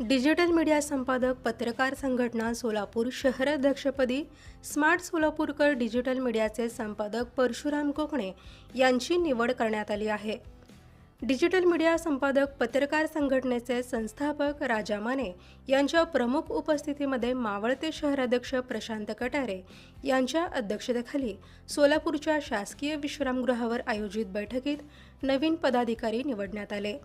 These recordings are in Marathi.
डिजिटल मीडिया संपादक पत्रकार संघटना सोलापूर शहराध्यक्षपदी स्मार्ट सोलापूरकर डिजिटल मीडियाचे संपादक परशुराम कोकणे यांची निवड करण्यात आली आहे. डिजिटल मीडिया संपादक पत्रकार संघटनेचे संस्थापक राजा माने यांच्या प्रमुख उपस्थितीमध्ये मावळते शहराध्यक्ष प्रशांत कटारे यांच्या अध्यक्षतेखाली सोलापूरच्या शासकीय विश्रामगृहावर आयोजित बैठकीत नवीन पदाधिकारी निवडण्यात आले.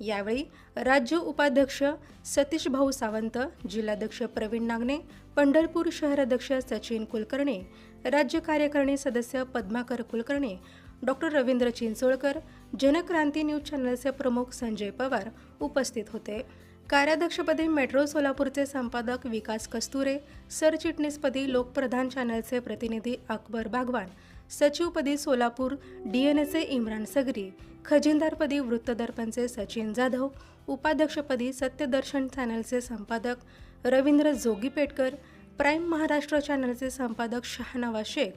यावेळी राज्य उपाध्यक्ष सतीश भाऊ सावंत जिल्हाध्यक्ष प्रवीण नागणे पंढरपूर शहराध्यक्ष सचिन कुलकर्णी राज्य कार्यकारिणी सदस्य पद्माकर कुलकर्णी डॉक्टर रवींद्र चिंचोळकर जनक्रांती न्यूज चॅनलचे प्रमुख संजय पवार उपस्थित होते. कार्याध्यक्षपदी मेट्रो सोलापूरचे संपादक विकास कस्तुरे सरचिटणीसपदी लोकप्रधान चॅनलचे प्रतिनिधी अकबर बागवान सचिवपदी सोलापूर डी एन एचे इम्रान सगरी खजिनदारपदी वृत्तदर्पणचे सचिन जाधव उपाध्यक्षपदी सत्यदर्शन चॅनलचे संपादक रवींद्र जोगीपेटकर प्राईम महाराष्ट्र चॅनलचे संपादक शहानवाज शेख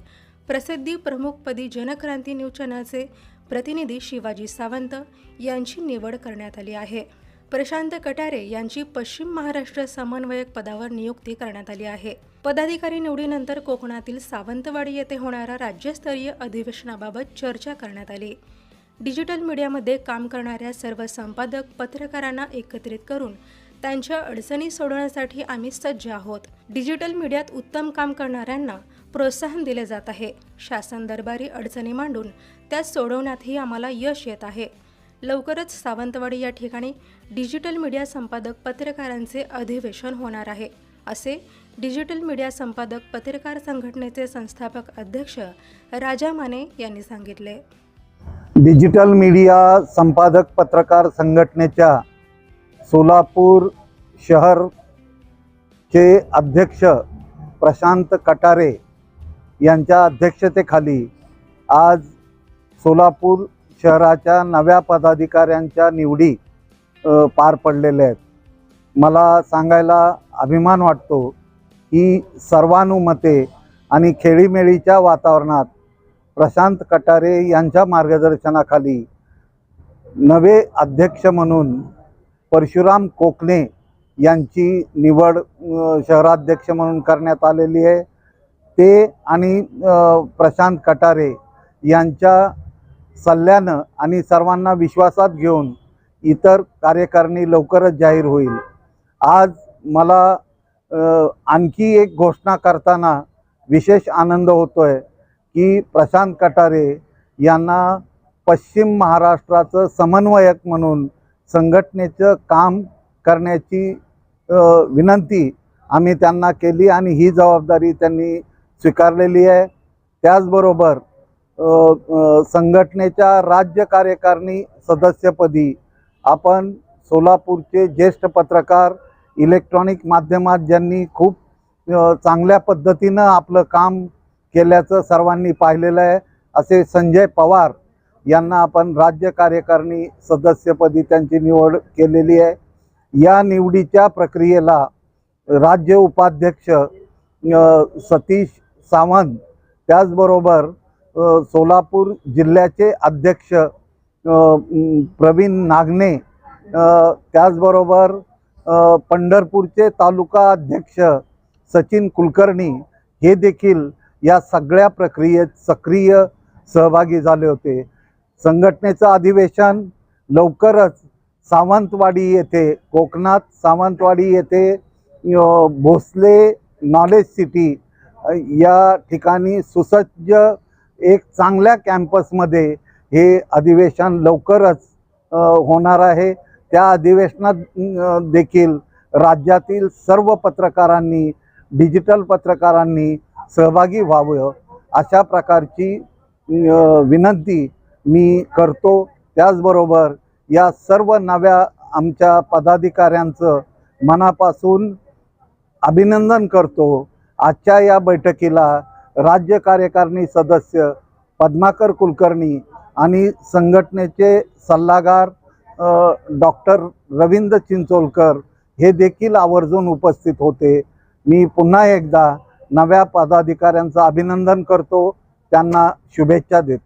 प्रसिद्धी प्रमुखपदी जनक्रांती न्यूज चॅनलचे प्रतिनिधी शिवाजी सावंत यांची निवड करण्यात आली आहे. प्रशांत कटारे यांची पश्चिम महाराष्ट्र समन्वयक पदावर नियुक्ती करण्यात आली आहे. पदाधिकारी निवडीनंतर कोकणातील सावंतवाडी येथे होणाऱ्या राज्यस्तरीय अधिवेशनाबाबत चर्चा करण्यात आली. डिजिटल मीडियामध्ये काम करणाऱ्या सर्व संपादक पत्रकारांना एकत्रित करून त्यांच्या अडचणी सोडवण्यासाठी आम्ही सज्ज आहोत. डिजिटल मीडियात उत्तम काम करणाऱ्यांना प्रोत्साहन दिले जात आहे. शासन दरबारी अडचणी मांडून त्या सोडवण्यातही आम्हाला यश येत आहे. लवकरच सावंतवाडी या ठिकाणी डिजिटल मीडिया संपादक पत्रकारांचे अधिवेशन होणार आहे. असे डिजिटल मीडिया संपादक पत्रकार संघटनेचे संस्थापक अध्यक्ष राजा माने यांनी सांगितले. डिजिटल मीडिया संपादक पत्रकार संघटनेच्या सोलापूर शहरचे अध्यक्ष प्रशांत कटारे यांच्या अध्यक्षतेखाली आज सोलापूर शहराच्या नव्या पदाधिकाऱ्यांच्या निवडी पार पडलेल्या आहेत. मला सांगायला अभिमान वाटतो की सर्वानुमते आणि खेळीमेळीच्या वातावरणात प्रशांत कटारे यांच्या मार्गदर्शनाखाली नवे अध्यक्ष म्हणून परशुराम कोकणे यांची निवड शहराध्यक्ष म्हणून करण्यात आलेली आहे. ते आणि प्रशांत कटारे यांच्या सल्ल्यानं आणि सर्वांना विश्वासात घेऊन इतर कार्यकारिणी लवकरच जाहीर होईल. आज मला आणखी एक घोषणा करताना विशेष आनंद होतो आहे की प्रशांत कटारे यांना पश्चिम महाराष्ट्राचं समन्वयक म्हणून संघटनेचं काम करण्याची विनंती आम्ही त्यांना केली आणि ही जबाबदारी त्यांनी स्वीकारलेली आहे. त्याचबरोबर संघटनेच्या राज्य कार्यकारिणी सदस्यपदी आपण सोलापूरचे ज्येष्ठ पत्रकार इलेक्ट्रॉनिक माध्यमात ज्यांनी खूप चांगल्या पद्धतीनं आपलं काम केल्याचं सर्वांनी पाहिलेलं आहे. असे संजय पवार यांना आपण राज्य कार्यकारिणी सदस्यपदी त्यांची निवड केलेली आहे. या निवडीच्या प्रक्रियेला राज्य उपाध्यक्ष सतीश सावंत त्याचबरोबर सोलापूर जिल्ह्याचे अध्यक्ष प्रवीण नागने त्याचबरोबर पंढरपूरचे तालुका अध्यक्ष सचिन कुलकर्णी हे देखील या सगळ्या प्रक्रियेत सक्रिय सहभागी झाले होते. संघटनेचं अधिवेशन लवकरच सावंतवाडी येथे कोकणात सावंतवाडी येथे भोसले नॉलेज सिटी या ठिकाणी सुसज्ज एक चांगल्या कॅम्पसमध्ये हे अधिवेशन लवकरच होणार आहे. त्या अधिवेशनात देखील राज्यातील सर्व पत्रकारांनी डिजिटल पत्रकारांनी सहभागी व्हावं अशा प्रकारची विनंती मी करतो. त्याचबरोबर या सर्व नव्या आमच्या पदाधिकाऱ्यांचं मनापासून अभिनंदन करतो. आजच्या या बैठकीला राज्य कार्यकारिणी सदस्य पद्माकर कुलकर्णी आणि संघटनेचे सल्लागार डॉक्टर रवींद्र चिंचोलकर हे देखील आवर्जून उपस्थित होते. मी पुन्हा एकदा नव्या पदाधिकाऱ्यांचं अभिनंदन करतो त्यांना शुभेच्छा देतो.